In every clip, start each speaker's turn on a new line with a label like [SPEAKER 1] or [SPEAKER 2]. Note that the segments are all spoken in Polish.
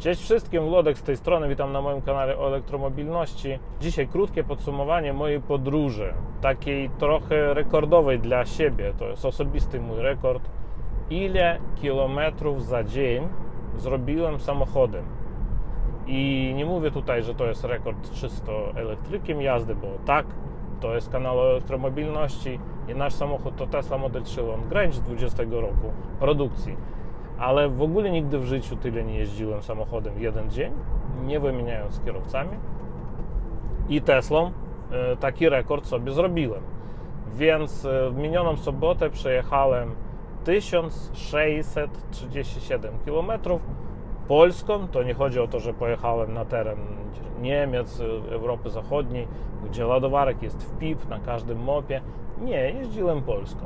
[SPEAKER 1] Cześć wszystkim, Włodek z tej strony, witam na moim kanale o elektromobilności. Dzisiaj krótkie podsumowanie mojej podróży, takiej trochę rekordowej dla siebie, to jest osobisty mój rekord. Ile kilometrów za dzień zrobiłem samochodem? I nie mówię tutaj, że to jest rekord czysto elektrykiem jazdy, bo tak, to jest kanał o elektromobilności i nasz samochód to Tesla Model 3 Long Range z 20 roku produkcji. Ale w ogóle nigdy w życiu tyle nie jeździłem samochodem w jeden dzień, nie wymieniając kierowcami. I Teslą e, taki rekord sobie zrobiłem. Więc e, w minioną sobotę przejechałem 1637 km Polską. To nie chodzi o to, że pojechałem na teren Niemiec, e, Europy Zachodniej, gdzie ładowarek jest w PIP na każdym mopie. Nie, jeździłem Polską.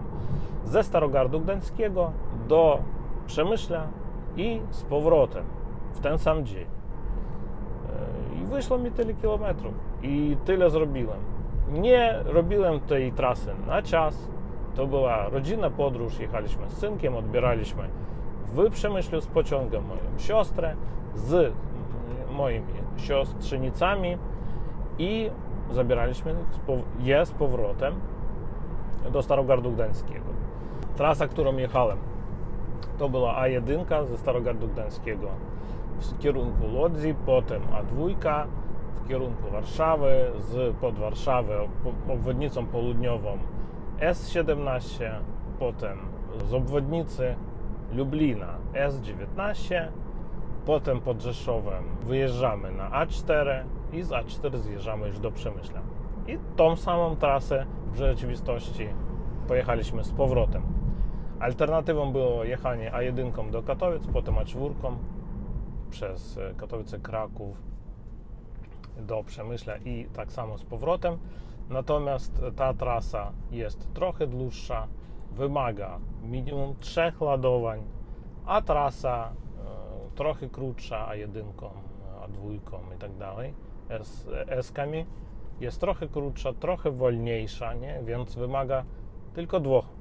[SPEAKER 1] Ze Starogardu Gdańskiego do Przemyśla i z powrotem w ten sam dzień. E, I wyszło mi tyle kilometrów i tyle zrobiłem. Nie robiłem tej trasy na czas. To była rodzinna podróż. Jechaliśmy z synkiem, odbieraliśmy w Przemyślu z pociągiem moją siostrę z moimi siostrzenicami i zabieraliśmy je z powrotem do Starogardu Gdańskiego. Trasa, którą jechałem, to była A1 ze Starogardu Gdańskiego w kierunku Łodzi, potem A2 w kierunku Warszawy, z pod Warszawy obwodnicą południową S17, potem z obwodnicy Lublina S19, potem pod Rzeszowem wyjeżdżamy na A4 i z A4 zjeżdżamy już do Przemyśla. I tą samą trasę w rzeczywistości pojechaliśmy z powrotem. Alternatywą było jechanie A1 do Katowic, potem A4 przez Katowice, Kraków do Przemyśla i tak samo z powrotem. Natomiast ta trasa jest trochę dłuższa, wymaga minimum trzech ładowań, a trasa e, trochę krótsza A1, A2 i tak dalej, S, S-kami jest trochę krótsza, trochę wolniejsza, nie? więc wymaga tylko dwóch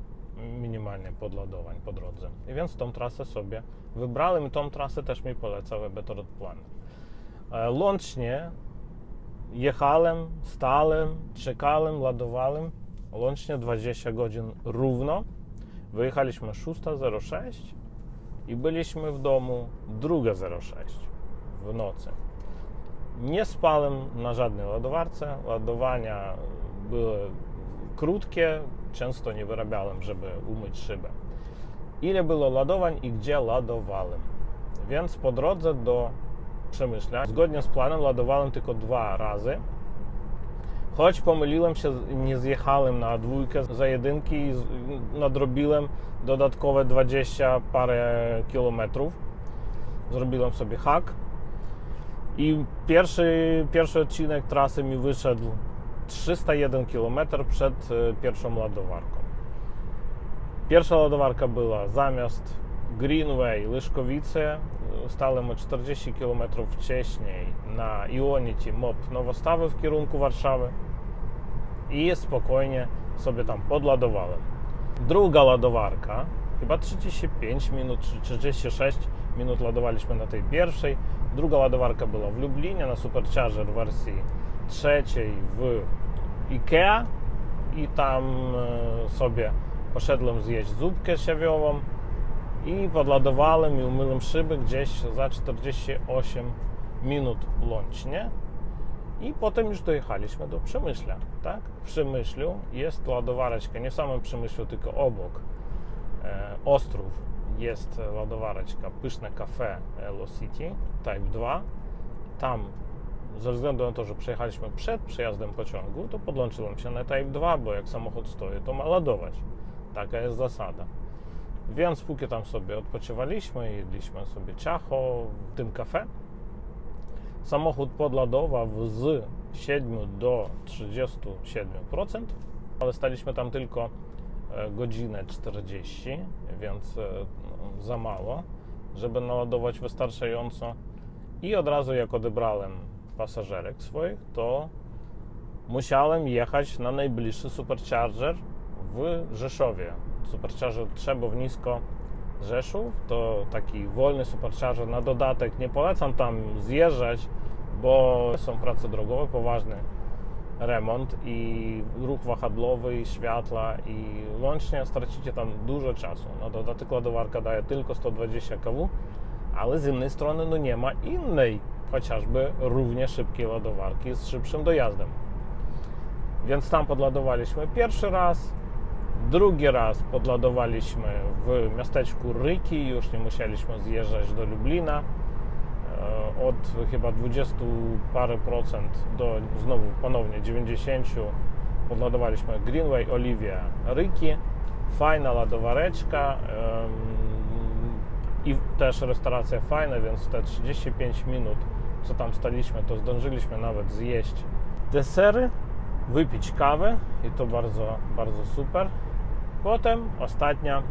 [SPEAKER 1] minimalnie podładowań po drodze. I więc tą trasę sobie wybrałem i tą trasę też mi polecał Better Plan. E, Łącznie jechałem, stałem, czekałem, ładowałem łącznie 20 godzin równo. Wyjechaliśmy 6.06 i byliśmy w domu 2.06 w nocy. Nie spałem na żadnej ładowarce. Ładowania były krótkie, często nie wyrabiałem, żeby umyć szybę. Ile było ładowań i gdzie ładowałem. Więc po drodze do Przemyśla, zgodnie z planem, ładowałem tylko dwa razy. Choć pomyliłem się, nie zjechałem na dwójkę za jedynki i nadrobiłem dodatkowe 20 parę kilometrów. Zrobiłem sobie hak. I pierwszy, pierwszy odcinek trasy mi wyszedł 301 km przed e, pierwszą ładowarką. Pierwsza ładowarka była zamiast Greenway Lyszkowice, stałem o 40 km wcześniej na Ionity MOP Nowostawy w kierunku Warszawy i spokojnie sobie tam podładowałem. Druga ładowarka, chyba 35 minut czy 36 minut ładowaliśmy na tej pierwszej. Druga ładowarka była w Lublinie na Supercharger wersji trzeciej w IKEA i tam e, sobie poszedłem zjeść zupkę siawiową i podładowałem i umyłem szyby gdzieś za 48 minut łącznie i potem już dojechaliśmy do Przemyśla, tak? W Przemyślu jest ładowareczka, nie w samym Przemyślu, tylko obok e, Ostrów jest ładowareczka Pyszne Cafe Elo City Type 2 tam ze względu na to, że przejechaliśmy przed przejazdem pociągu, to podłączyłem się na Type 2, bo jak samochód stoi, to ma ładować. Taka jest zasada. Więc póki tam sobie odpoczywaliśmy, jedliśmy sobie ciacho w tym kafe, samochód podładował z 7 do 37%, ale staliśmy tam tylko e, godzinę 40, więc e, za mało, żeby naładować wystarczająco. I od razu jak odebrałem pasażerek swoich, to musiałem jechać na najbliższy supercharger w Rzeszowie. Supercharger Trzebów Nisko Rzeszów. To taki wolny supercharger na dodatek. Nie polecam tam zjeżdżać, bo są prace drogowe, poważny remont i ruch wahadłowy, i światła i łącznie stracicie tam dużo czasu. Na dodatek ładowarka daje tylko 120 kW, ale z innej strony no nie ma innej, chociażby równie szybkiej ładowarki z szybszym dojazdem. Więc tam podładowaliśmy pierwszy raz, drugi raz podładowaliśmy w miasteczku Ryki, już nie musieliśmy zjeżdżać do Lublina. E, Od chyba 20 parę procent do znowu ponownie 90 podładowaliśmy Greenway Olivia Ryki. Fajna ładowareczka i też restauracja fajna, więc te 35 minut, co tam staliśmy, to zdążyliśmy nawet zjeść desery, wypić kawę i to bardzo, bardzo super. Potem ostatnia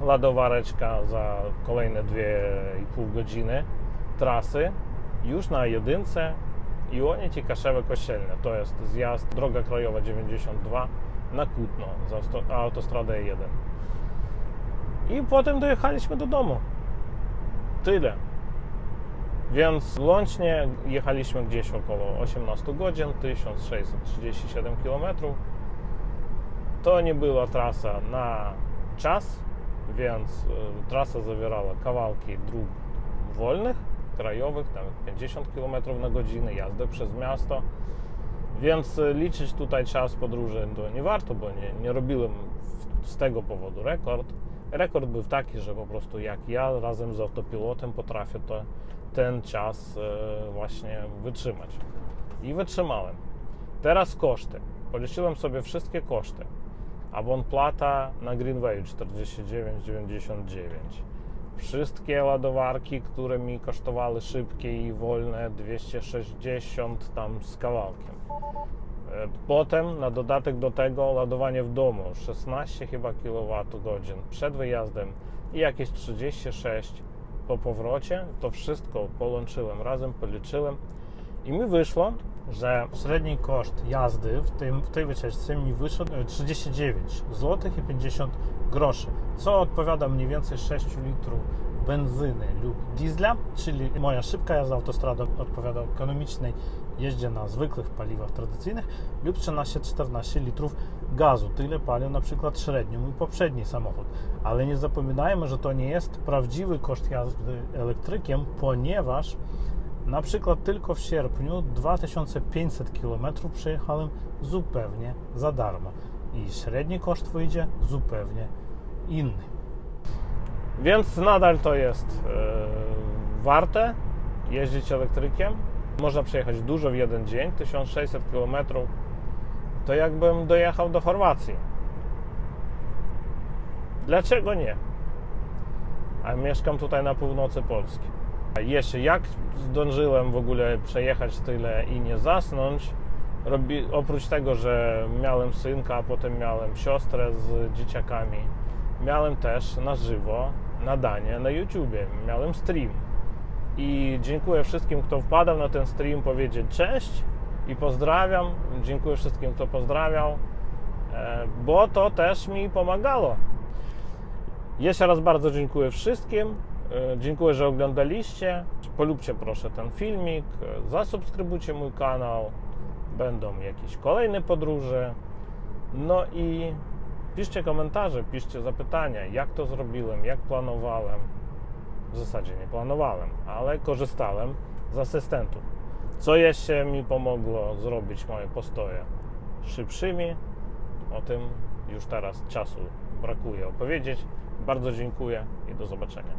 [SPEAKER 1] ładowareczka za kolejne 2,5 godziny trasy już na jedynce Iłonie Kaszewe Kościelne. To jest zjazd droga krajowa 92 na Kutno za auto- autostradę E1. I potem dojechaliśmy do domu. Tyle. Więc łącznie jechaliśmy gdzieś około 18 godzin, 1637 km. To nie była trasa na czas, więc y, trasa zawierała kawałki dróg wolnych, krajowych, tam 50 km na godzinę, jazdę przez miasto. Więc y, liczyć tutaj czas podróży nie warto, bo nie, nie robiłem z tego powodu rekord. Rekord był taki, że po prostu jak ja razem z autopilotem potrafię to, ten czas y, właśnie wytrzymać. I wytrzymałem. Teraz koszty. Policzyłem sobie wszystkie koszty. Abonplata na Greenwayu 49,99. Wszystkie ładowarki, które mi kosztowały szybkie i wolne 260 tam z kawałkiem. E, Potem na dodatek do tego ładowanie w domu 16 chyba kWh przed wyjazdem i jakieś 36 po powrocie. To wszystko połączyłem razem, policzyłem i mi wyszło, że średni koszt jazdy w, tym, w tej wycieczce mi wyszedł e, 39 zł i 50 groszy, co odpowiada mniej więcej 6 litrów benzyny lub diesla, czyli moja szybka jazda autostradą odpowiada ekonomicznej jeździe na zwykłych paliwach tradycyjnych lub 13-14 litrów gazu. Tyle palił na przykład średnio mój poprzedni samochód. Ale nie zapominajmy, że to nie jest prawdziwy koszt jazdy elektrykiem, ponieważ na przykład tylko w sierpniu 2500 km przejechałem zupełnie za darmo i średni koszt wyjdzie zupełnie inny. Więc nadal to jest e, warte jeździć elektrykiem. Można przejechać dużo w jeden dzień, 1600 km. To jakbym dojechał do Chorwacji. Dlaczego nie? A mieszkam tutaj na północy Polski. Jeszcze jak zdążyłem w ogóle przejechać tyle i nie zasnąć, robi, oprócz tego, że miałem synka, a potem miałem siostrę z dzieciakami, miałem też na żywo nadanie na YouTubie, miałem stream. I dziękuję wszystkim, kto wpadał na ten stream, powiedzieć cześć i pozdrawiam. Dziękuję wszystkim, kto pozdrawiał, e, bo to też mi pomagało. Jeszcze raz bardzo dziękuję wszystkim. E, Dziękuję, że oglądaliście. Polubcie proszę ten filmik, e, zasubskrybujcie mój kanał. Będą jakieś kolejne podróże. No i piszcie komentarze, piszcie zapytania, jak to zrobiłem, jak planowałem. W zasadzie nie planowałem, ale korzystałem z asystentów. Co jeszcze mi pomogło zrobić moje postoje szybszymi? O tym już teraz czasu brakuje opowiedzieć. Bardzo dziękuję i do zobaczenia.